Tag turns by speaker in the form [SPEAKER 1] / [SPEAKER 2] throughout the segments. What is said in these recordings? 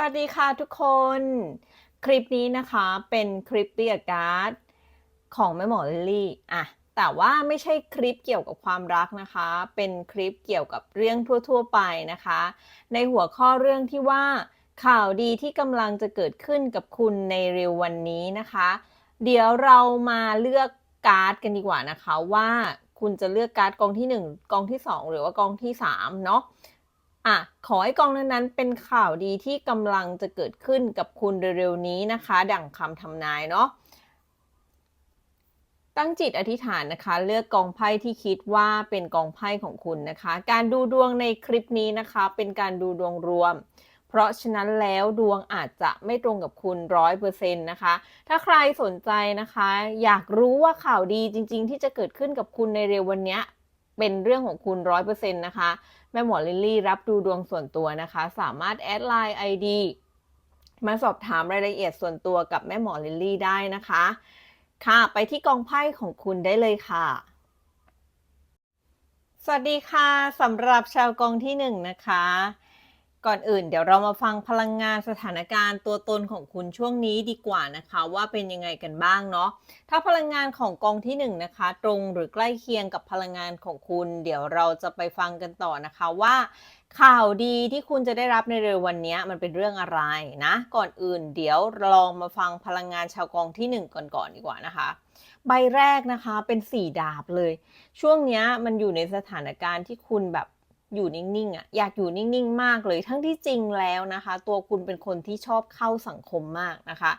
[SPEAKER 1] วัสดีค่ะทุกคน คลิปนี้นะคะเป็นคลิปเรียกการ์ดของแม่หมอลิลลี่อะแต่ว่าไม่ใช่คลิปเกี่ยวกับความรักนะคะ เป็นคลิปเกี่ยวกับเรื่องทั่ว ๆ ไปนะคะ ในหัวข้อเรื่องที่ว่า ข่าวดีที่กำลังจะเกิดขึ้นกับคุณในเร็ววันนี้นะคะ เดี๋ยวเรามาเลือกการ์ดกันดีกว่านะคะว่าคุณจะเลือกการ์ดกองที่ 1 กองที่ 2 หรือว่ากองที่3เนาะ อะขอให้กองนั้นๆ เป็นข่าวดีที่กำลังจะเกิดขึ้นกับคุณเร็วๆนี้นะคะ ดั่งคำทำนายเนาะตั้งจิตอธิษฐานนะคะ เลือกกองไพ่ที่คิดว่าเป็นกองไพ่ของคุณนะคะ การดูดวงในคลิปนี้นะคะ เป็นการดูดวงรวม เพราะฉะนั้นแล้วดวงอาจจะไม่ตรงกับคุณร้อยเปอร์เซ็นต์นะคะ ถ้าใครสนใจนะคะ อยากรู้ว่าข่าวดีจริง ๆ ที่จะเกิดขึ้นกับคุณในเร็ววันนี้เป็นเรื่องของคุณร้อยเปอร์เซ็นต์นะคะแม่หมอลิลลี่รับดูดวงส่วนตัวนะคะ สามารถแอดไลน์ ID มาสอบถามรายละเอียดส่วนตัวกับแม่หมอลิลลี่ได้นะคะ ค่ะไปที่กองไพ่ของคุณได้เลยค่ะ สวัสดีค่ะสำหรับชาวกองที่หนึ่งนะคะ ก่อนอื่นเดี๋ยวเรามาฟังพลังงานสถานการณ์ตัวตนของคุณช่วงนี้ดีกว่านะคะ ว่าเป็นยังไงกันบ้างเนาะถ้าพลังงานของกองที่หนึ่งนะคะ ตรงหรือใกล้เคียงกับพลังงานของคุณ เดี๋ยวเราจะไปฟังกันต่อนะคะว่า ข่าวดีที่คุณจะได้รับในเร็ววันนี้มันเป็นเรื่องอะไรนะ ก่อนอื่น เดี๋ยวลองมาฟังพลังงานชาวกองที่หนึ่งก่อนก่อนดีกว่านะคะ ใบแรกนะคะเป็นสี่ดาบเลย ช่วงนี้มันอยู่ในสถานการณ์ที่คุณแบบ อยู่นิ่งๆอะอยากอยู่นิ่งๆ มากเลย ทั้งที่จริงแล้วนะคะ ตัวคุณเป็นคนที่ชอบเข้าสังคมมากนะคะ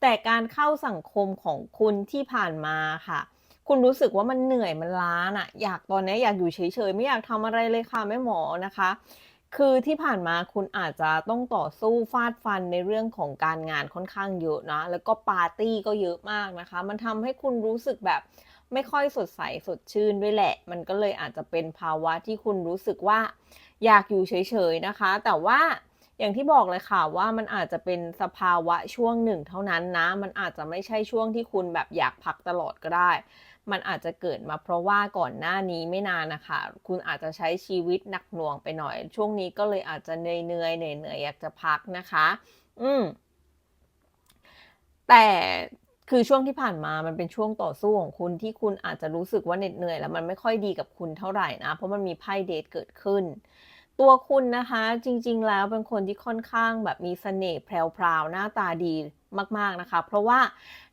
[SPEAKER 1] แต่การเข้าสังคมของคุณที่ผ่านมาค่ะ คุณรู้สึกว่ามันเหนื่อยมันล้าน่ะ อยากตอนนี้อยากอยู่เฉยๆ ไม่อยากทำอะไรเลยค่ะแม่หมอนะคะคือที่ผ่านมาคุณอาจจะต้องต่อสู้ฟาดฟันในเรื่องของการงานค่อนข้างเยอะนะ แล้วก็ปาร์ตี้ก็เยอะมากนะคะ มันทำให้คุณรู้สึกแบบ ไม่ค่อยสดใสสดชื่นด้วยแหละ มันก็เลยอาจจะเป็นภาวะที่คุณรู้สึกว่าอยากอยู่เฉยๆนะคะ แต่ว่าอย่างที่บอกเลยค่ะว่ามันอาจจะเป็นสภาวะช่วงหนึ่งเท่านั้นนะ มันอาจจะไม่ใช่ช่วงที่คุณแบบอยากพักตลอดก็ได้ มันอาจจะเกิดมาเพราะว่าก่อนหน้านี้ไม่นานนะคะ คุณอาจจะใช้ชีวิตหนักหน่วงไปหน่อย ช่วงนี้ก็เลยอาจจะเหนื่อยเหนื่อยเหนื่อยอยากจะพักนะคะ อืมแต่ คือช่วงที่ผ่านมามันเป็นช่วงต่อสู้ของคุณที่คุณอาจจะรู้สึกว่าเหน็ดเหนื่อย แล้วมันไม่ค่อยดีกับคุณเท่าไหร่นะ เพราะมันมีไพ่เดทเกิดขึ้น ตัวคุณนะคะจริงๆ แล้วเป็นคนที่ค่อนข้างแบบมีเสน่ห์แพรวๆหน้าตาดีมากๆนะคะ เพราะว่า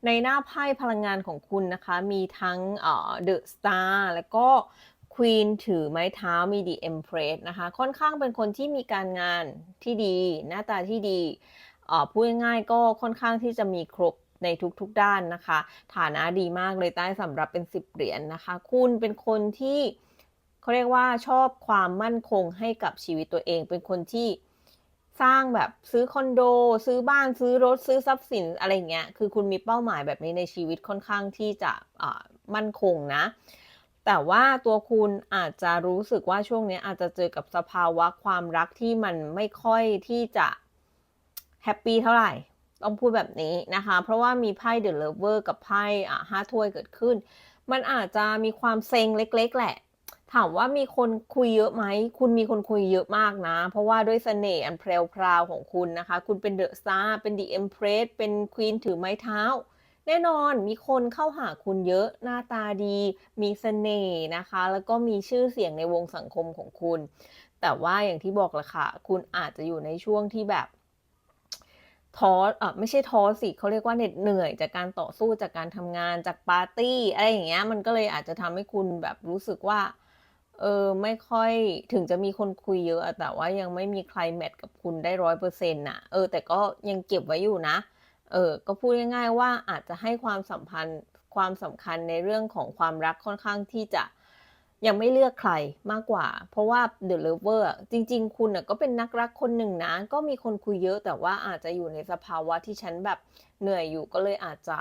[SPEAKER 1] ในหน้าไพ่พลังงานของคุณนะคะ มีทั้งเอ่อ The Star แล้วก็ Queen ถือไม้เท้ามี The Empress นะคะ ค่อนข้างเป็นคนที่มีการงานที่ดี หน้าตาที่ดีพูดง่ายๆก็ค่อนข้างที่จะมีครบ ในทุกๆด้านนะคะ ฐานะดีมากเลยใต้สำหรับเป็น 10 เหรียญนนะคะ คุณเป็นคนที่เขาเรียกว่าชอบความมั่นคงให้กับชีวิตตัวเอง เป็นคนที่สร้างแบบซื้อคอนโด ซื้อบ้านซื้อรถซื้อทรัพย์สินอะไรเงี้ยคือคุณมีเป้าหมายแบบนี้ในชีวิตค่อนข้างที่จะมั่นคงนะ แต่ว่าตัวคุณอาจจะรู้สึกว่าช่วงนี้อาจจะเจอกับสภาวะความรักที่มันไม่ค่อยที่จะแฮปปี้เท่าไหร่ ต้องพูดแบบนี้นะคะ เพราะว่ามีไพ่เดอะเลเวอร์กับไพ่อะห้าถ้วยเกิดขึ้น มันอาจจะมีความเซ็งเล็ก ๆ แหละ ถามว่ามีคนคุยเยอะไหม คุณมีคนคุยเยอะมากนะ เพราะว่าด้วยเสน่ห์อันแพรวๆของคุณนะคะ คุณเป็นเดอะสตาร์เป็นดีเอ็มเพรสเป็นควีนถือไม้เท้า แน่นอนมีคนเข้าหาคุณเยอะหน้าตาดี มีเสน่ห์นะคะ แล้วก็มีชื่อเสียงในวงสังคมของคุณ แต่ว่าอย่างที่บอกละค่ะ คุณอาจจะอยู่ในช่วงที่แบบ ท้อเออไม่ใช่ท้อสิเขาเรียกว่าเหน็ดเหนื่อยจากการต่อสู้จากการทำงานจากปาร์ตี้อะไรอย่างเงี้ย มันก็เลยอาจจะทำให้คุณแบบรู้สึกว่า เออไม่ค่อยถึงจะมีคนคุยเยอะแต่ว่ายังไม่มีใครแมทกับคุณได้ร้อยเปอร์เซ็นต์น่ะเออแต่ก็ยังเก็บไว้อยู่นะ เออก็พูดง่ายๆว่าอาจจะให้ความสัมพันธ์ความสำคัญในเรื่องของความรักค่อนข้างที่จะ ยังไม่เลือกใครมากกว่า เพราะว่า The Lover จริง ๆ คุณก็เป็นนักรักคนหนึ่งนะ ก็มีคนคุยเยอะแต่ว่าอาจจะอยู่ในสภาวะที่ฉันแบบเหนื่อยอยู่ก็เลยอาจจะ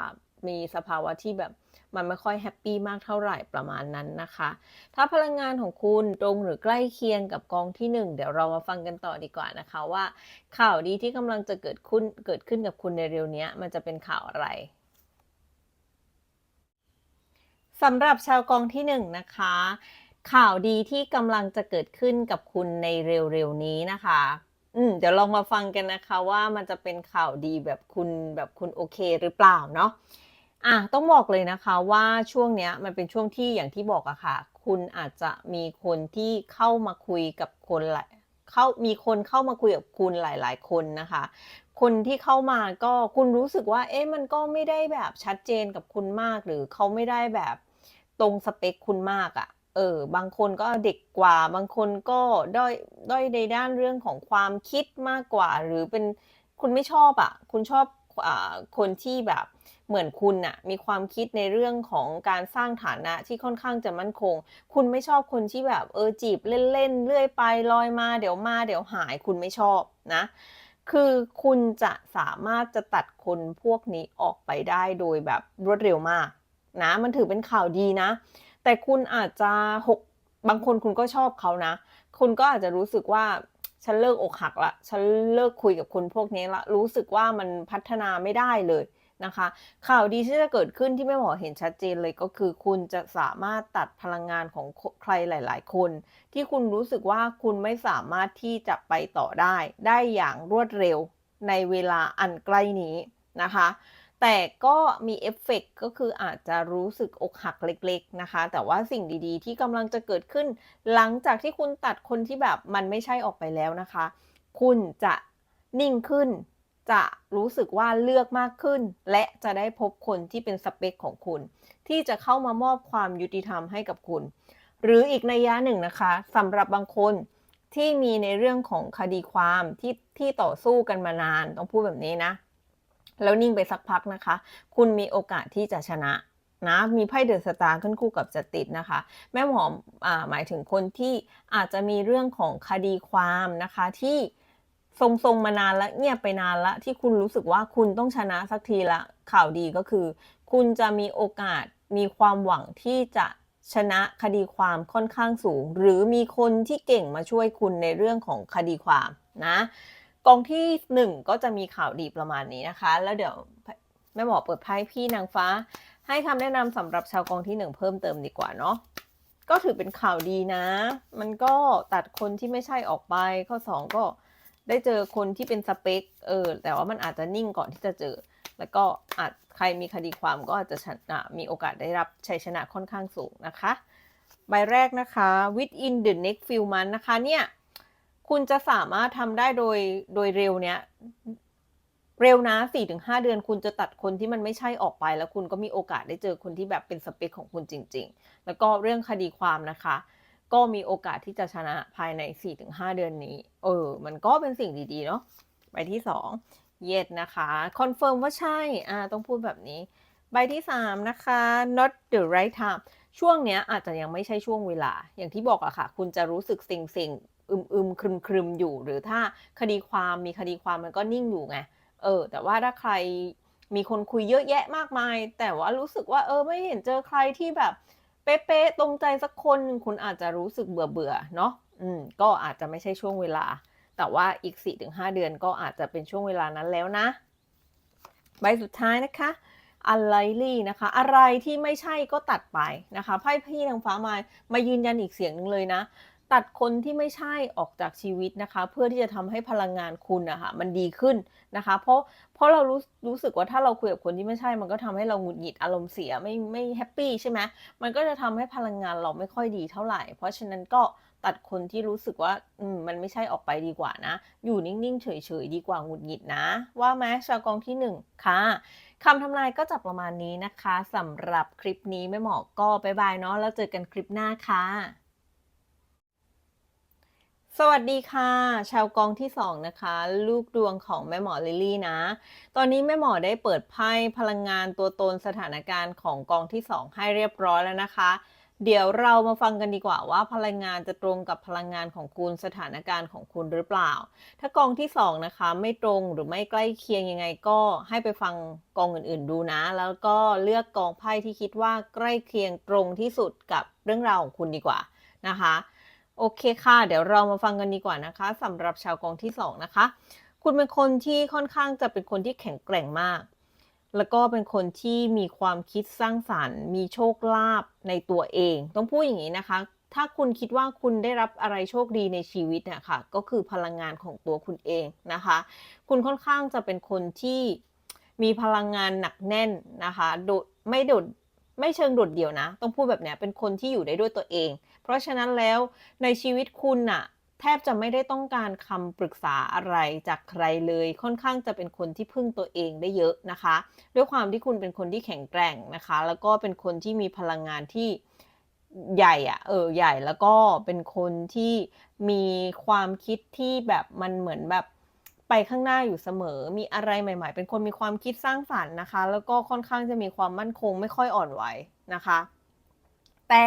[SPEAKER 1] มีสภาวะที่แบบมันไม่ค่อยแฮปปี้มากเท่าไหร่ประมาณนั้นนะคะ ถ้าพลังงานของคุณตรงหรือใกล้เคียงกับกองที่ 1 เดี๋ยวเรามาฟังกันต่อดีกว่านะคะว่า ข่าวดีที่กำลังจะเกิดขึ้นเกิดขึ้นกับคุณในเร็วนี้มันจะเป็นข่าวอะไร สำหรับชาวกองที่หนึ่งนะคะ ข่าวดีที่กำลังจะเกิดขึ้นกับคุณในเร็วๆนี้นะคะ อืมเดี๋ยวลองมาฟังกันนะคะว่ามันจะเป็นข่าวดีแบบคุณแบบคุณโอเคหรือเปล่าเนาะอะต้องบอกเลยนะคะว่าช่วงเนี้ยมันเป็นช่วงที่อย่างที่บอกอะค่ะ คุณอาจจะมีคนที่เข้ามาคุยกับคนหลายเข้ามีคนเข้ามาคุยกับคุณหลาย ๆ คนนะคะ คนที่เข้ามาก็คุณรู้สึกว่า เอ๊ะมันก็ไม่ได้แบบชัดเจนกับคุณมากหรือเขาไม่ได้แบบ ตรงสเปคคุณมากอะเออ บางคนก็เด็กกว่า บางคนก็ด้อยด้อยในด้านเรื่องของความคิดมากกว่า หรือเป็นคุณไม่ชอบอะคุณชอบอคนที่แบบเหมือนคุณน่ะมีความคิดในเรื่องของการสร้างฐานะที่ค่อนข้างจะมั่นคง คุณไม่ชอบคนที่แบบเออจีบเล่นๆเรื่อยไปลอยมาเดี๋ยวมาเดี๋ยวหายคุณไม่ชอบนะ คือคุณจะสามารถจะตัดคนพวกนี้ออกไปได้โดยแบบรวดเร็วมาก นะ มันถือเป็นข่าวดีนะ แต่คุณอาจจะหกบางคนคุณก็ชอบเขานะ คุณก็อาจจะรู้สึกว่าฉันเลิกอกหักล้วฉันเลิกคุยกับคนพวกนี้ล้วรู้สึกว่ามันพัฒนาไม่ได้เลยนะคะ ข่าวดีที่จะเกิดขึ้นที่แม่หมอเห็นชัดเจนเลยก็คือ คุณจะสามารถตัดพลังงานของใครหลาย ๆ คน ที่คุณรู้สึกว่าคุณไม่สามารถที่จะไปต่อได้ ได้อย่างรวดเร็วในเวลาอันใกล้นี้นะคะ แต่ก็มีเอฟเฟกต์ก็คืออาจจะรู้สึกอกหักเล็กๆนะคะ แต่ว่าสิ่งดีๆ ที่กำลังจะเกิดขึ้น หลังจากที่คุณตัดคนที่แบบมันไม่ใช่ออกไปแล้วนะคะ คุณจะนิ่งขึ้น จะรู้สึกว่าเลือกมากขึ้น และจะได้พบคนที่เป็นสเปกของคุณ ที่จะเข้ามามอบความยุติธรรมให้กับคุณ หรืออีกนัยยะหนึ่งนะคะสำหรับบางคนที่มีในเรื่องของคดีความที่ที่ต่อสู้กันมานานต้องพูดแบบนี้นะ แล้วนิ่งไปสักพักนะคะ คุณมีโอกาสที่จะชนะนะมีไพ่เดอะสตาร์ขึ้นคู่กับจัตุนะคะ แม่หมออ่าหมายถึงคนที่อาจจะมีเรื่องของคดีความนะคะที่ทรงๆมานานแล้วเงียบไปนานล้วที่คุณรู้สึกว่าคุณต้องชนะสักทีล้วข่าวดีก็คือ คุณจะมีโอกาสมีความหวังที่จะชนะคดีความค่อนข้างสูง หรือมีคนที่เก่งมาช่วยคุณในเรื่องของคดีความนะ กองที่1ก็จะมีข่าวดีประมาณนี้นะคะ แล้วเดี๋ยวแม่หมอเปิดไพ่พี่นางฟ้า ให้คำแนะนำสำหรับชาวกองที่1เพิ่มเติมดีกว่าเนาะก็ถือเป็นข่าวดีนะ มันก็ตัดคนที่ไม่ใช่ออกไป ข้อ2ก็ได้เจอคนที่เป็นสเปกเออ แต่ว่ามันอาจจะนิ่งก่อนที่จะเจอ แล้วก็อาจใครมีคดีความก็อาจจะชนะมีโอกาสได้รับชัยชนะค่อนข้างสูงนะคะ ใบแรกนะคะ within the next few months นะคะเนี่ย คุณจะสามารถทำได้โดยโดยเร็วเนี้ยเร็วนะ4-5เดือนคุณจะตัดคนที่มันไม่ใช่ออกไป แล้วคุณก็มีโอกาสได้เจอคนที่แบบเป็นสเปกของคุณจริง ๆ แล้วก็เรื่องคดีความนะคะ ก็มีโอกาสที่จะชนะภายใน4-5เดือนนี้ เออ มันก็เป็นสิ่งดีๆเนาะใบที่2 yes นะคะคอนเฟิร์มว่าใช่อาต้องพูดแบบนี้ ใบที่3นะคะ not the right time ช่วงเนี้ยอาจจะยังไม่ใช่ช่วงเวลา อย่างที่บอกอะค่ะ คุณจะรู้สึกเซ็ง อึมๆครึมๆอยู่ หรือถ้าคดีความมีคดีความมันก็นิ่งอยู่ไงเออ แต่ว่าถ้าใครมีคนคุยเยอะแยะมากมาย แต่ว่ารู้สึกว่าเออไม่เห็นเจอใครที่แบบเป๊ะๆตรงใจสักคนคุณอาจจะรู้สึกเบื่อๆเนาะอืมก็อาจจะไม่ใช่ช่วงเวลา แต่ว่าอีก 4-5 เดือนก็อาจจะเป็นช่วงเวลานั้นแล้วนะ ใบสุดท้ายนะคะ unlikely นะคะ อะไรที่ไม่ใช่ก็ตัดไปนะคะไพ่พี่นางฟ้ามามายืนยันอีกเสียงหนึ่งเลยนะ ตัดคนที่ไม่ใช่ออกจากชีวิตนะคะ เพื่อที่จะทำให้พลังงานคุณนะค่ะมันดีขึ้นนะคะ เพราะเพราะเรารู้รู้สึกว่าถ้าเราคุยกับคนที่ไม่ใช่ มันก็ทำให้เราหงุดหงิดอารมณ์เสียไม่ไม่แฮปปี้ใช่ไหมมันก็จะทำให้พลังงานเราไม่ค่อยดีเท่าไหร่ เพราะฉะนั้นก็ตัดคนที่รู้สึกว่าอืมมันไม่ใช่ออกไปดีกว่านะ อยู่นิ่งๆเฉยๆดีกว่าหงุดหงิดนะ ว่าไหมชาวกองที่ 1 ค่ะคำทำนายก็จะประมาณนี้นะคะสำหรับคลิปนี้แม่หมอก็บายบายเนาะแล้วเจอกันคลิปหน้าค่ะ สวัสดีค่ะ ชาวกองที่2นะคะ ลูกดวงของแม่หมอลิลลี่นะ ตอนนี้แม่หมอได้เปิดไพ่พลังงานตัวตนสถานการณ์ของกองที่2ให้เรียบร้อยแล้วนะคะ เดี๋ยวเรามาฟังกันดีกว่าว่าพลังงานจะตรงกับพลังงานของคุณสถานการณ์ของคุณหรือเปล่า ถ้ากองที่2นะคะ ไม่ตรงหรือไม่ใกล้เคียงยังไงก็ให้ไปฟังกองอื่นๆดูนะ แล้วก็เลือกกองไพ่ที่คิดว่าใกล้เคียงตรงที่สุดกับเรื่องราวของคุณดีกว่านะคะ โอเคค่ะ เดี๋ยวเรามาฟังกันดีกว่านะคะสำหรับชาวกองที่ 2 นะคะ คุณเป็นคนที่ค่อนข้างจะเป็นคนที่แข็งแกร่งมาก แล้วก็เป็นคนที่มีความคิดสร้างสรรค์ มีโชคลาภในตัวเอง ต้องพูดอย่างงี้นะคะ ถ้าคุณคิดว่าคุณได้รับอะไรโชคดีในชีวิตเนี่ยค่ะ ก็คือพลังงานของตัวคุณเองนะคะ คุณค่อนข้างจะเป็นคนที่มีพลังงานหนักแน่นนะคะ โดดไม่โดดไม่เชิงโดดเดี่ยวนะ ต้องพูดแบบนี้เป็นคนที่อยู่ได้ด้วยตัวเอง เพราะฉะนั้นแล้วในชีวิตคุณน่ะ แทบจะไม่ได้ต้องการคำปรึกษาอะไรจากใครเลย ค่อนข้างจะเป็นคนที่พึ่งตัวเองได้เยอะนะคะ ด้วยความที่คุณเป็นคนที่แข็งแกร่งนะคะ แล้วก็เป็นคนที่มีพลังงานที่ใหญ่อะเออใหญ่แล้วก็เป็นคนที่มีความคิดที่แบบมันเหมือนแบบไปข้างหน้าอยู่เสมอ มีอะไรใหม่ ๆ เป็นคนมีความคิดสร้างสรรค์นะคะ แล้วก็ค่อนข้างจะมีความมั่นคงไม่ค่อยอ่อนไหวนะคะ แต่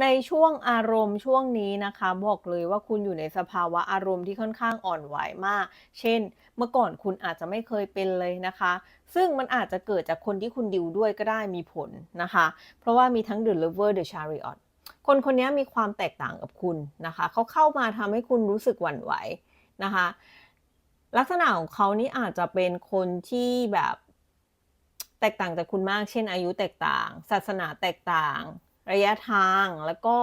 [SPEAKER 1] ในช่วงอารมณ์ช่วงนี้นะคะ บอกเลยว่าคุณอยู่ในสภาวะอารมณ์ที่ค่อนข้างอ่อนไหวมาก เช่น เมื่อก่อนคุณอาจจะไม่เคยเป็นเลยนะคะ ซึ่งมันอาจจะเกิดจากคนที่คุณดิวด้วยก็ได้มีผลนะคะ เพราะว่ามีทั้ง The Lover The Chariot คนคนนี้มีความแตกต่างกับคุณนะคะ เขาเข้ามาทำให้คุณรู้สึกหวั่นไหวนะคะ ลักษณะของเขานี่อาจจะเป็นคนที่แบบแตกต่างจากคุณมาก เช่นอายุแตกต่าง ศาสนาแตกต่าง ระยะทางแล้วก็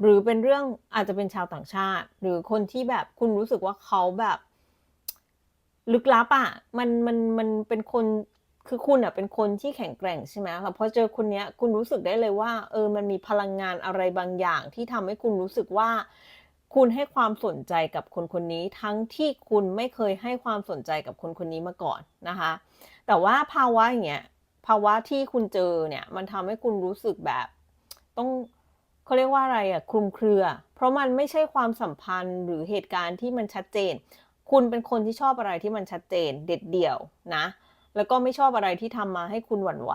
[SPEAKER 1] หรือเป็นเรื่องอาจจะเป็นชาวต่างชาติ หรือคนที่แบบคุณรู้สึกว่าเขาแบบ ลึกลับอะมันมันมันเป็นคนคือคุณอะเป็นคนที่แข็งแกร่งใช่ไหมแล้วพอเจอคนเนี้ยคุณรู้สึกได้เลยว่า เออมันมีพลังงานอะไรบางอย่าง ที่ทำให้คุณรู้สึกว่า คุณให้ความสนใจกับคนคนนี้ ทั้งที่คุณไม่เคยให้ความสนใจกับคนคนนี้มาก่อนนะคะ แต่ว่าภาวะอย่างเงี้ยภาวะที่คุณเจอเนี่ย มันทำให้คุณรู้สึกแบบ ต้องเขาเรียกว่าอะไรอะคลุมเครือ เพราะมันไม่ใช่ความสัมพันธ์หรือเหตุการณ์ที่มันชัดเจน คุณเป็นคนที่ชอบอะไรที่มันชัดเจนเด็ดเดี่ยวนะ แล้วก็ไม่ชอบอะไรที่ทำมาให้คุณหวั่นไหว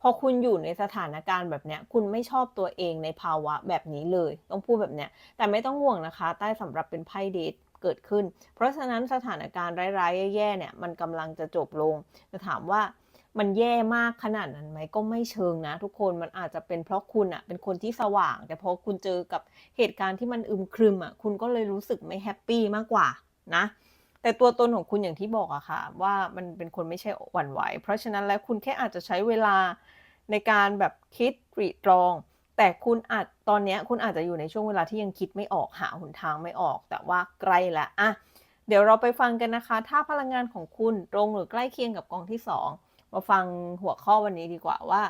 [SPEAKER 1] พอคุณอยู่ในสถานการณ์แบบเนี้ย คุณไม่ชอบตัวเองในภาวะแบบนี้เลย ต้องพูดแบบเนี้ย แต่ไม่ต้องห่วงนะคะ ใต้สำหรับเป็นไพ่เดทเกิดขึ้น เพราะฉะนั้นสถานการณ์ร้ายๆแย่ๆเนี่ย มันกำลังจะจบลง จะถามว่า มันแย่มากขนาดนั้นไหมก็ไม่เชิงนะ ทุกคนมันอาจจะเป็นเพราะคุณน่ะเป็นคนที่สว่าง แต่พอคุณเจอกับเหตุการณ์ที่มันอึมครึมอะคุณก็เลยรู้สึกไม่แฮปปี้มากกว่านะแต่ตัวตนของคุณอย่างที่บอกอะค่ะ ว่ามันเป็นคนไม่ใช่หวั่นไหว เพราะฉะนั้นแล้วคุณแค่อาจจะใช้เวลาในการแบบคิดตรีตรอง แต่คุณอาจตอนนี้คุณอาจจะอยู่ในช่วงเวลาที่ยังคิดไม่ออกหาหนทางไม่ออก แต่ว่าใกล้แล้วอะเดี๋ยวเราไปฟังกันนะคะ ถ้าพลังงานของคุณตรงหรือใกล้เคียงกับกองที่ 2 มาฟังหัวข้อวันนี้ดีกว่าว่า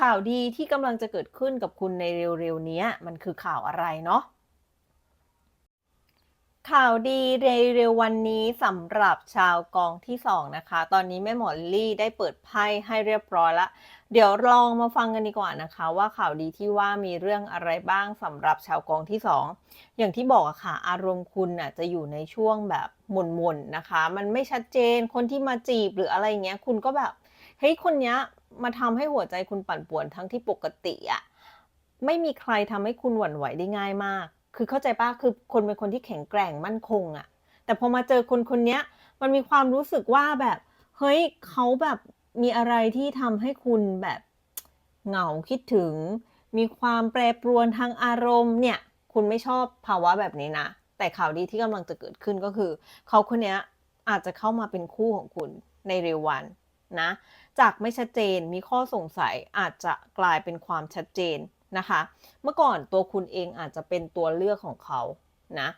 [SPEAKER 1] ข่าวดีที่กำลังจะเกิดขึ้นกับคุณในเร็วๆนี้มันคือข่าวอะไรเนาะข่าวดีในเร็ววันนี้สำหรับชาวกองที่ 2 นะคะ ตอนนี้แม่หมอนลี่ได้เปิดไพ่ให้เรียบร้อยล้วเดี๋ยวลองมาฟังกันดีกว่านะคะ ว่าข่าวดีที่ว่ามีเรื่องอะไรบ้างสำหรับชาวกองที่ 2 อย่างที่บอกอะค่ะ อารมณ์คุณน่ะจะอยู่ในช่วงแบบหม่นๆนะคะ มันไม่ชัดเจนคนที่มาจีบหรืออะไรเงี้ยคุณก็แบบ ฮ้ยคนเนี้ยมาทำให้หัวใจคุณปั่นป่วนทั้งที่ปกติอะไม่มีใครทำให้คุณหวั่นไหวได้ง่ายมาก คือเข้าใจปล่าคือคนเป็นคนที่แข็งแกร่งมั่นคงอะแต่พอมาเจอคนคนนี้มันมีความรู้สึกว่าแบบเฮ้ยเขาแบบมีอะไรที่ทำให้คุณแบบเหงาคิดถึง มีความแปรปรวนทางอารมณ์เนี่ยคุณไม่ชอบภาวะแบบนี้นะ แต่ข่าวดีที่กำลังจะเกิดขึ้นก็คือ เขาคนนี้อาจจะเข้ามาเป็นคู่ของคุณในเร็ววันนะ จากไม่ชัดเจนมีข้อสงสัยอาจจะกลายเป็นความชัดเจนนะคะ เมื่อก่อนตัวคุณเองอาจจะเป็นตัวเลือกของเขานะ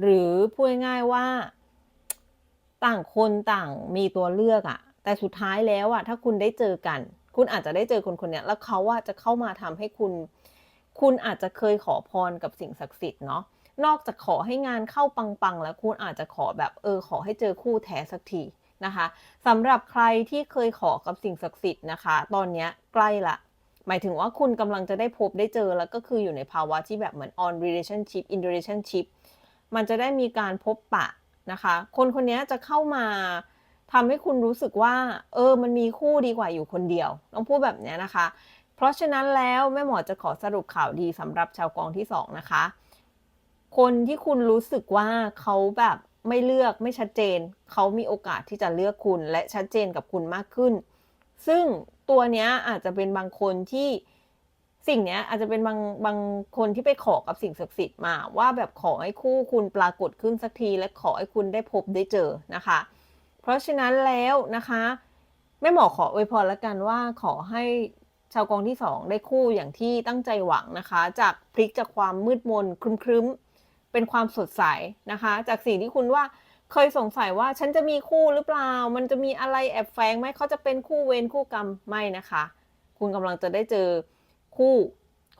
[SPEAKER 1] หรือพูดง่ายๆว่า ต่างคนต่างมีตัวเลือกอะแต่สุดท้ายแล้วอะถ้าคุณได้เจอกัน คุณอาจจะได้เจอคนคนนี้แล้วเขาอะจะเข้ามาทำให้คุณ คุณอาจจะเคยขอพรกับสิ่งศักดิ์สิทธิ์เนาะนอกจากขอให้งานเข้าปังๆ แล้วคุณอาจจะขอแบบเออขอให้เจอคู่แท้สักที นะคะสำหรับใครที่เคยขอกับสิ่งศักดิ์สิทธิ์นะคะ ตอนนี้ใกล้ละ หมายถึงว่าคุณกำลังจะได้พบได้เจอแล้วก็คืออยู่ในภาวะที่แบบเหมือน on relationship in relationship มันจะได้มีการพบปะนะคะ คนคนนี้จะเข้ามาทำให้คุณรู้สึกว่า เออ มันมีคู่ดีกว่าอยู่คนเดียว ต้องพูดแบบนี้นะคะ เพราะฉะนั้นแล้วแม่หมอจะขอสรุปข่าวดีสำหรับชาวกองที่ 2 นะคะ คนที่คุณรู้สึกว่าเขาแบบ ไม่เลือกไม่ชัดเจน เขามีโอกาสที่จะเลือกคุณและชัดเจนกับคุณมากขึ้น ซึ่งตัวเนี้ยอาจจะเป็นบางคนที่สิ่งเนี้ยอาจจะเป็นบางบางคนที่ไปขอกับสิ่งศักดิ์สิทธิ์มาว่าแบบขอให้คู่คุณปรากฏขึ้นสักที และขอให้คุณได้พบได้เจอนะคะ เพราะฉะนั้นแล้วนะคะแม่หมอขออวยพรแล้วกันว่าขอให้ชาวกองที่สองได้คู่อย่างที่ตั้งใจหวังนะคะ จากพลิกจากความมืดมนครึ้มครึ้มๆ เป็นความสดใสนะคะ จากสิ่งที่คุณว่าเคยสงสัยว่าฉันจะมีคู่หรือเปล่า มันจะมีอะไรแอบแฝงไหมเขาจะเป็นคู่เวรคู่กรรมไม่นะคะ คุณกำลังจะได้เจอคู่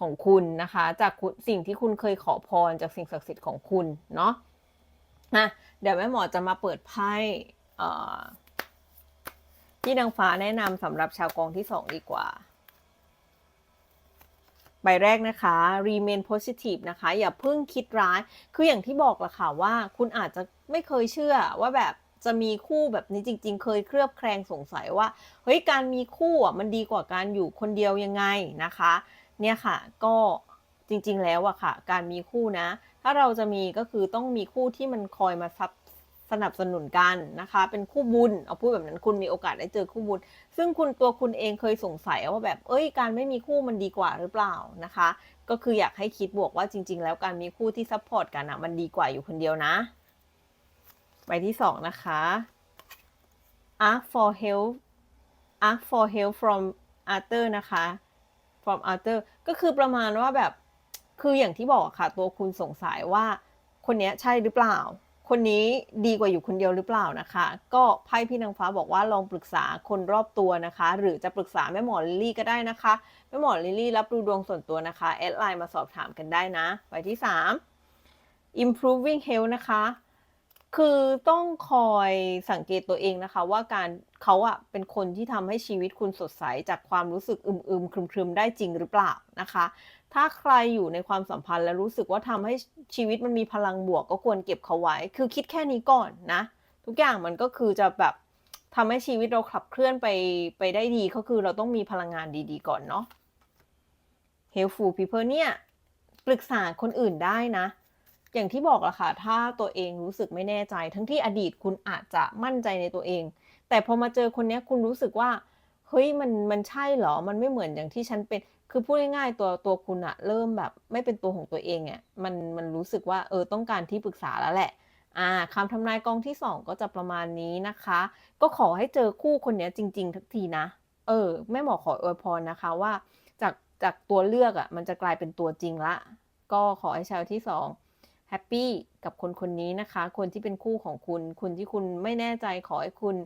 [SPEAKER 1] ของคุณนะคะ จากสิ่งที่คุณเคยขอพรจากสิ่งศักดิ์สิทธิ์ของคุณเนาะนะเดี๋ยวแม่หมอจะมาเปิดไพ่ที่นางฟ้าแนะนำสำหรับชาวกองที่สองดีกว่า ใบแรกนะคะ remain positive นะคะ อย่าเพิ่งคิดร้าย คืออย่างที่บอกละค่ะว่าคุณอาจจะไม่เคยเชื่อว่าแบบจะมีคู่แบบนี้จริง ๆ เคยเคลือบแคลงสงสัยว่า เฮ้ย การมีคู่อะมันดีกว่าการอยู่คนเดียวยังไงนะคะ เนี่ยค่ะ ก็จริงๆแล้วอะค่ะ การมีคู่นะ ถ้าเราจะมีก็คือต้องมีคู่ที่มันคอยมาซับ สนับสนุนกันนะคะ เป็นคู่บุญเอาพูดแบบนั้นคุณมีโอกาสได้เจอคู่บุญ ซึ่งคุณตัวคุณเองเคยสงสัยว่าแบบเอ้ยการไม่มีคู่มันดีกว่าหรือเปล่านะคะ ก็คืออยากให้คิดบวกว่าจริง ๆ แล้วการมีคู่ที่ซัพพอร์ตกันอะมันดีกว่าอยู่คนเดียวนะใบที่สองนะคะ ask for help ask for help from Arthur นะคะ from Arthur ก็คือประมาณว่าแบบ คืออย่างที่บอกค่ะ ตัวคุณสงสัยว่าคนนี้ใช่หรือเปล่า คนนี้ดีกว่าอยู่คนเดียวหรือเปล่านะคะ ก็ไพ่พี่นางฟ้าบอกว่าลองปรึกษาคนรอบตัวนะคะ หรือจะปรึกษาแม่หมอลิลลี่ก็ได้นะคะแม่หมอลิลลี่รับดูดวงส่วนตัวนะคะแอดไลน์มาสอบถามกันได้นะใบที่ 3 improving health นะคะ คือต้องคอยสังเกตตัวเองนะคะว่าการเขาอะเป็นคนที่ทำให้ชีวิตคุณสดใสจากความรู้สึกอึมๆครึมๆ ได้จริงหรือเปล่านะคะ ถ้าใครอยู่ในความสัมพันธ์และรู้สึกว่าทำให้ชีวิตมันมีพลังบวกก็ควรเก็บเขาไว้ คือคิดแค่นี้ก่อนนะ ทุกอย่างมันก็คือจะแบบทำให้ชีวิตเราขับเคลื่อนไปไปได้ดีก็คือเราต้องมีพลังงานดีๆ ก่อนเนาะ helpful people เนี่ยปรึกษาคนอื่นได้นะ อย่างที่บอกละค่ะ ถ้าตัวเองรู้สึกไม่แน่ใจ ทั้งที่อดีตคุณอาจจะมั่นใจในตัวเอง แต่พอมาเจอคนนี้คุณรู้สึกว่า เฮ้ย มัน มันใช่เหรอ มันไม่เหมือนอย่างที่ฉันเป็น คือพูดง่ายๆ ตัว ตัวคุณอะเริ่มแบบไม่เป็นตัวของตัวเองอะมัน มันรู้สึกว่า เออ ต้องการที่ปรึกษาแล้วแหละ อ่าคำทำนายกองที่สองก็จะประมาณนี้นะคะ ก็ขอให้เจอคู่คนนี้จริง ๆ ทักทีนะ เออ แม่หมอขออวยพรนะคะว่า จาก จากตัวเลือกอะมันจะกลายเป็นตัวจริงละ ก็ขอให้ชาวที่สอง แฮปปี้กับคนคนนี้นะคะ คนที่เป็นคู่ของคุณคุณที่คุณไม่แน่ใจขอให้คุณ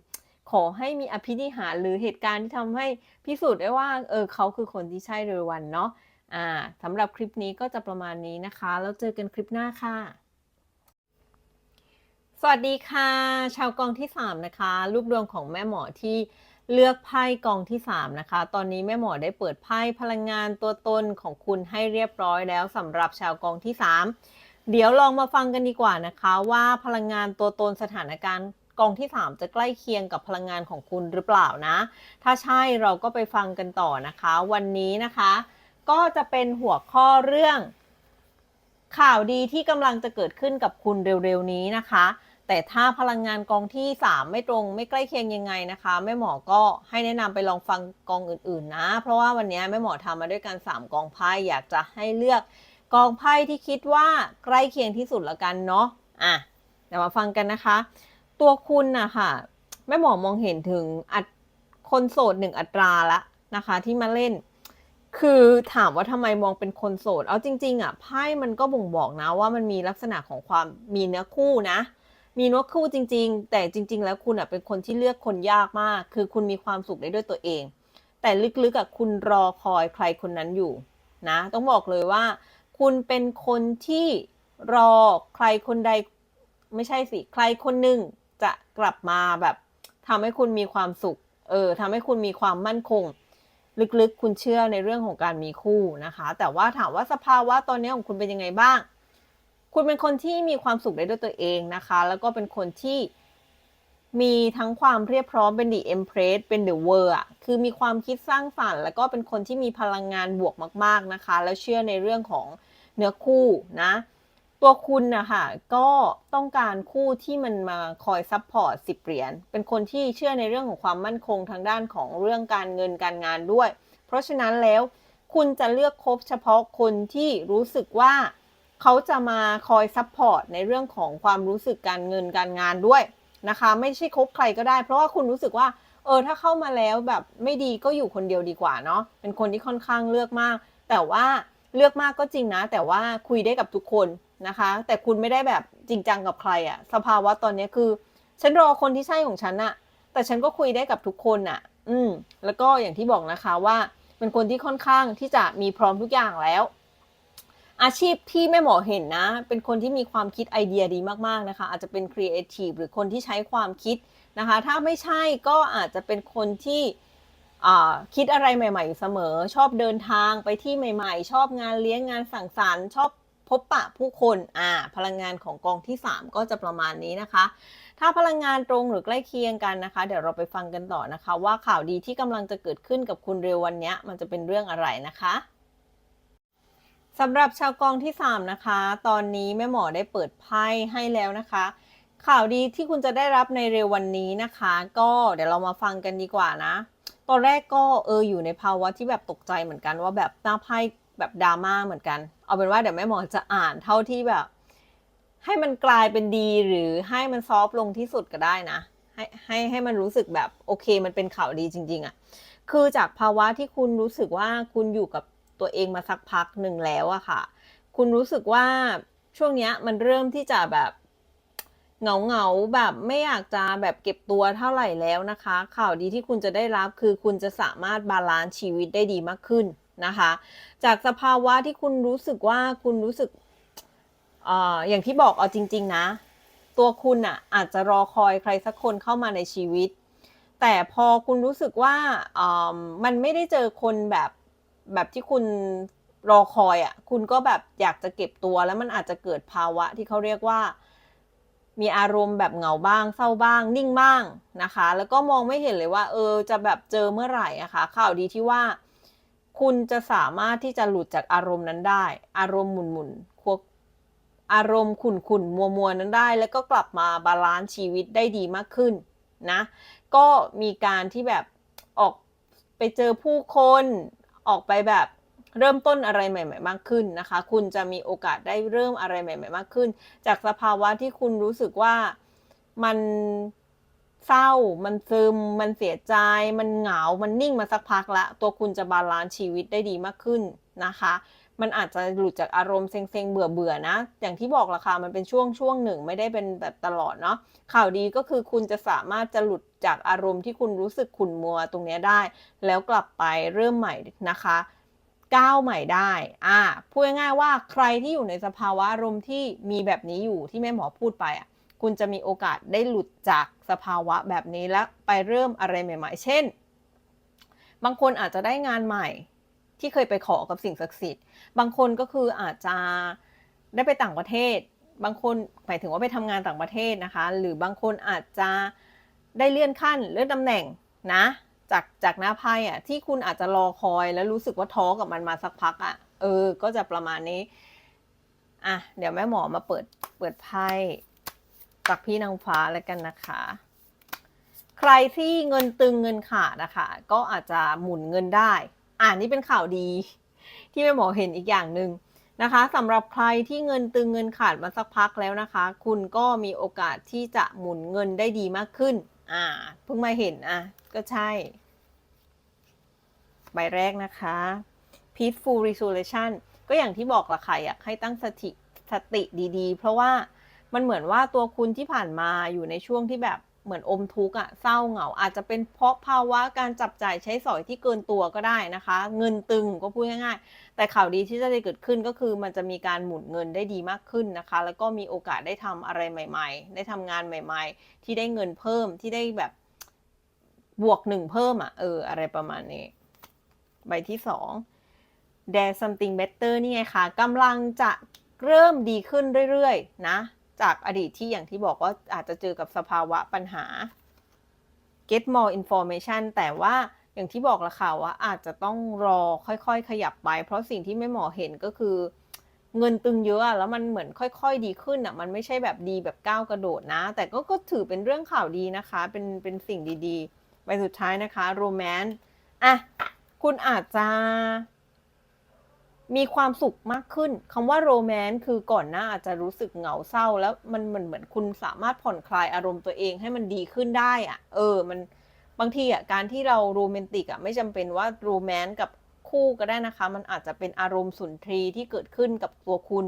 [SPEAKER 1] ขอให้มีอภินิหารหรือเหตุการณ์ที่ทำให้พิสูจน์ได้ว่าเออเขาคือคนที่ใช่เร็ววันเนาะอ่าสำหรับคลิปนี้ก็จะประมาณนี้นะคะ แล้วเจอกันคลิปหน้าค่ะ สวัสดีค่ะ ชาวกองที่ 3 นะคะรูปดวงของแม่หมอที่เลือกไพ่กองที่ 3 นะคะ ตอนนี้แม่หมอได้เปิดไพ่พลังงานตัวตนของคุณให้เรียบร้อยแล้วสำหรับชาวกองที่ 3 เดี๋ยวลองมาฟังกันดีกว่านะคะว่าพลังงานตัวตนสถานการณ์กองที่ 3 จะใกล้เคียงกับพลังงานของคุณหรือเปล่านะ ถ้าใช่เราก็ไปฟังกันต่อนะคะ วันนี้นะคะ ก็จะเป็นหัวข้อเรื่อง ข่าวดีที่กำลังจะเกิดขึ้นกับคุณเร็วๆนี้นะคะ แต่ถ้าพลังงานกองที่ 3 ไม่ตรงไม่ใกล้เคียงยังไงนะคะแม่หมอก็ให้แนะนำไปลองฟังกองอื่นๆนะ เพราะว่าวันนี้แม่หมอทำมาด้วยกัน3กองไพ่อยากจะให้เลือก กองไพ่ที่คิดว่าใกล้เคียงที่สุดละกันเนาะอะเดี๋ยวมาฟังกันนะคะ ตัวคุณนะคะแม่หมอมองเห็นถึงอัดคนโสดหนึ่งอัตราละนะคะ ที่มาเล่น คือถามว่าทำไมมองเป็นคนโสด เอาจริง ๆอะไพ่มันก็บ่งบอกนะว่ามันมีลักษณะของความมีเนื้อคู่นะมีเนื้อคู่จริง ๆ แต่จริง ๆ แล้วคุณอะเป็นคนที่เลือกคนยากมาก คือคุณมีความสุขได้ด้วยตัวเอง แต่ลึกๆอะคุณรอคอยใครคนนั้นอยู่นะ ต้องบอกเลยว่า คุณเป็นคนที่รอใครคนใดไม่ใช่สิ ใครคนหนึ่งจะกลับมาแบบทำให้คุณมีความสุข เออทำให้คุณมีความมั่นคง ลึกๆ คุณเชื่อในเรื่องของการมีคู่นะคะ แต่ว่าถามว่าสภาวะตอนนี้ของคุณเป็นยังไงบ้าง คุณเป็นคนที่มีความสุขได้ด้วยตัวเองนะคะ แล้วก็เป็นคนที่ มีทั้งความเรียบพร้อมเป็น the empress เป็น the world อะคือมีความคิดสร้างสรรค์ แล้วก็เป็นคนที่มีพลังงานบวกมาก ๆนะคะ แล้วเชื่อในเรื่องของเนื้อคู่นะ ตัวคุณนะคะก็ต้องการคู่ที่มันมาคอยซัพพอร์ตสิบเหรียญเป็นคนที่เชื่อในเรื่องของความมั่นคงทางด้านของเรื่องการเงินการงานด้วย เพราะฉะนั้นแล้วคุณจะเลือกคบเฉพาะคนที่รู้สึกว่าเขาจะมาคอยซัพพอร์ตในเรื่องของความรู้สึกการเงินการงานด้วย นะคะ ไม่ใช่คบใครก็ได้ เพราะว่าคุณรู้สึกว่าเออถ้าเข้ามาแล้วแบบไม่ดีก็อยู่คนเดียวดีกว่าเนาะเป็นคนที่ค่อนข้างเลือกมาก แต่ว่าเลือกมากก็จริงนะ แต่ว่าคุยได้กับทุกคนนะคะ แต่คุณไม่ได้แบบจริงจังกับใครอะสภาวะตอนนี้คือ ฉันรอคนที่ใช่ของฉันอะแต่ฉันก็คุยได้กับทุกคนอะอืมแล้วก็อย่างที่บอกนะคะว่าเป็นคนที่ค่อนข้างที่จะมีพร้อมทุกอย่างแล้ว อาชีพที่แม่หมอเห็นนะ เป็นคนที่มีความคิดไอเดียดีมากๆนะคะ อาจจะเป็นครีเอทีฟหรือคนที่ใช้ความคิดนะคะ ถ้าไม่ใช่ก็อาจจะเป็นคนที่คิดอะไรใหม่ๆอยู่เสมอ ชอบเดินทางไปที่ใหม่ ๆ ชอบงานเลี้ยงงานสังสรรค์ชอบพบปะผู้คนอ่าพลังงานของกองที่ 3 ก็จะประมาณนี้นะคะ ถ้าพลังงานตรงหรือใกล้เคียงกันนะคะ เดี๋ยวเราไปฟังกันต่อนะคะ ว่าข่าวดีที่กำลังจะเกิดขึ้นกับคุณเร็ววันนี้มันจะเป็นเรื่องอะไรนะคะ สำหรับชาวกองที่ 3 นะคะ ตอนนี้แม่หมอได้เปิดไพ่ให้แล้วนะคะ ข่าวดีที่คุณจะได้รับในเร็ววันนี้นะคะ ก็เดี๋ยวเรามาฟังกันดีกว่านะ ตอนแรกก็เอออยู่ในภาวะที่แบบตกใจเหมือนกันว่าแบบหน้าไพ่แบบดราม่าเหมือนกัน เอาเป็นว่าเดี๋ยวแม่หมอจะอ่านเท่าที่แบบ ให้มันกลายเป็นดีหรือให้มันซอฟลงที่สุดก็ได้นะ ให้ให้ให้มันรู้สึกแบบโอเค มันเป็นข่าวดีจริง ๆอะ่ะ คือจากภาวะที่คุณรู้สึกว่าคุณอยู่กับ ตัวเองมาสักพักหนึ่งแล้วอะค่ะ คุณรู้สึกว่าช่วงนี้มันเริ่มที่จะแบบเหงาเหงาแบบไม่อยากจะแบบเก็บตัวเท่าไหร่แล้วนะคะ ข่าวดีที่คุณจะได้รับคือคุณจะสามารถบาลานซ์ชีวิตได้ดีมากขึ้นนะคะ จากสภาวะที่คุณรู้สึกว่าคุณรู้สึกออย่างที่บอกเอาจริง ๆ นะ ตัวคุณอะอาจจะรอคอยใครสักคนเข้ามาในชีวิต แต่พอคุณรู้สึกว่ามันไม่ได้เจอคนแบบ แบบที่คุณรอคอยอะ่ะ คุณก็แบบอยากจะเก็บตัวแล้วมันอาจจะเกิดภาวะที่เขาเรียกว่า มีอารมณ์แบบเหงาบ้าง เศร้าบ้าง นิ่งบ้างนะคะ แล้วก็มองไม่เห็นเลยว่า เออ จะแบบเจอเมื่อไหร่อะคะ ข่าวดีที่ว่า คุณจะสามารถที่จะหลุดจากอารมณ์นั้นได้ อารมณ์หมุนหมุนควกอารมณ์ขุ่นขุ่นมัวมัวนั้นได้ แล้วก็กลับมาบาลานซ์ชีวิตได้ดีมากขึ้นนะ ก็มีการที่แบบออกไปเจอผู้คน ออกไปแบบเริ่มต้นอะไรใหม่ ๆ มากขึ้นนะคะ คุณจะมีโอกาสได้เริ่มอะไรใหม่ ๆ มากขึ้น จากสภาวะที่คุณรู้สึกว่ามันเศร้า มันซึม มันเสียใจ มันเหงา มันนิ่งมาสักพักละ ตัวคุณจะบาลานซ์ชีวิตได้ดีมากขึ้นนะคะ มันอาจจะหลุดจากอารมณ์เซ็งๆเบื่อๆนะ อย่างที่บอกละค่ะมันเป็นช่วงช่วงหนึ่งไม่ได้เป็นแบบตลอดเนาะข่าวดีก็คือคุณจะสามารถจะหลุดจากอารมณ์ที่คุณรู้สึกขุ่นมัวตรงนี้ได้ แล้วกลับไปเริ่มใหม่นะคะก้าวใหม่ได้ อ่า พูดง่ายๆว่าใครที่อยู่ในสภาวะอารมณ์ที่มีแบบนี้อยู่ที่แม่หมอพูดไปอะ คุณจะมีโอกาสได้หลุดจากสภาวะแบบนี้แล้วไปเริ่มอะไรใหม่ ๆ เช่น บางคนอาจจะได้งานใหม่ ที่เคยไปขอกับสิ่งศักดิ์สิทธิ์ บางคนก็คืออาจจะได้ไปต่างประเทศ บางคนหมายถึงว่าไปทำงานต่างประเทศนะคะ หรือบางคนอาจจะได้เลื่อนขั้นเลื่อนตำแหน่งนะ จากจากหน้าไพ่อะที่คุณอาจจะรอคอยแล้วรู้สึกว่าท้อกับมันมาสักพักอะเออ ก็จะประมาณนี้ อะ เดี๋ยวแม่หมอมาเปิดเปิดไพ่จากพี่นางฟ้าแล้วกันนะคะ ใครที่เงินตึงเงินขาดนะคะก็อาจจะหมุนเงินได้ อ่านนี่เป็นข่าวดี ที่แม่หมอเห็นอีกอย่างหนึ่งนะคะสำหรับใครที่เงินตึงเงินขาดมาสักพักแล้วนะคะ คุณก็มีโอกาสที่จะหมุนเงินได้ดีมากขึ้น อ่าเพิ่งมาเห็นอะก็ใช่ ใบแรกนะคะ peaceful resolution ก็อย่างที่บอกละค่ะอยากให้ตั้งสติสติดีๆ เพราะว่ามันเหมือนว่าตัวคุณที่ผ่านมาอยู่ในช่วงที่แบบ เหมือนอมทุกข์อะเศร้าเหงา อาจจะเป็นเพราะภาวะการจับจ่ายใช้สอยที่เกินตัวก็ได้นะคะ เงินตึงก็พูดง่ายๆ แต่ข่าวดีที่จะได้เกิดขึ้นก็คือ มันจะมีการหมุนเงินได้ดีมากขึ้นนะคะ แล้วก็มีโอกาสได้ทำอะไรใหม่ ๆ ได้ทำงานใหม่ ๆ ที่ได้เงินเพิ่มที่ได้แบบบวกหนึ่งเพิ่มอะเอออะไรประมาณนี้ ใบที่สอง There something better นี่ไงคะกำลังจะเริ่มดีขึ้นเรื่อยๆ นะ จากอดีตที่อย่างที่บอกว่าอาจจะเจอกับสภาวะปัญหา get more information แต่ว่าอย่างที่บอกละค่ะว่าอาจจะต้องรอค่อยๆ ขยับไป เพราะสิ่งที่ไม่หมอเห็นก็คือ เงินตึงเยอะแล้วมันเหมือนค่อย ๆ ดีขึ้นอะมันไม่ใช่แบบดีแบบก้าวกระโดดนะ แต่ก็ก็ถือเป็นเรื่องข่าวดีนะคะ เป็นเป็นสิ่งดีๆใบสุดท้ายนะคะโรแมนต์อะคุณอาจจะ มีความสุขมากขึ้นคำว่าโรแมนต์คือก่อนหน้าอาจจะรู้สึกเหงาเศร้า แล้วมันเหมือนเหมือนคุณสามารถผ่อนคลายอารมณ์ตัวเองให้มันดีขึ้นได้อะเออ มันบางทีอะการที่เราโรแมนติกอะไม่จำเป็นว่าโรแมนต์กับคู่ก็ได้นะคะ มันอาจจะเป็นอารมณ์สุนทรีที่เกิดขึ้นกับตัวคุณ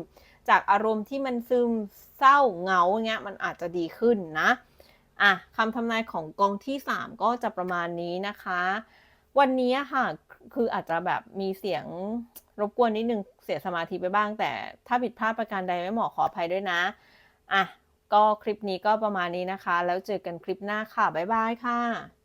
[SPEAKER 1] จากอารมณ์ที่มันซึมเศร้าเหงาเงี้ยมันอาจจะดีขึ้นนะอะคำทำนายของกองที่ 3 ก็จะประมาณนี้นะคะ วันนี้ค่ะ คืออาจจะแบบมีเสียงรบกวนนิดนึงเสียสมาธิไปบ้าง แต่ถ้าผิดพลาดประการใดไม่เหมาะขออภัยด้วยนะอะก็คลิปนี้ก็ประมาณนี้นะคะ แล้วเจอกันคลิปหน้าค่ะ บ๊ายบายค่ะ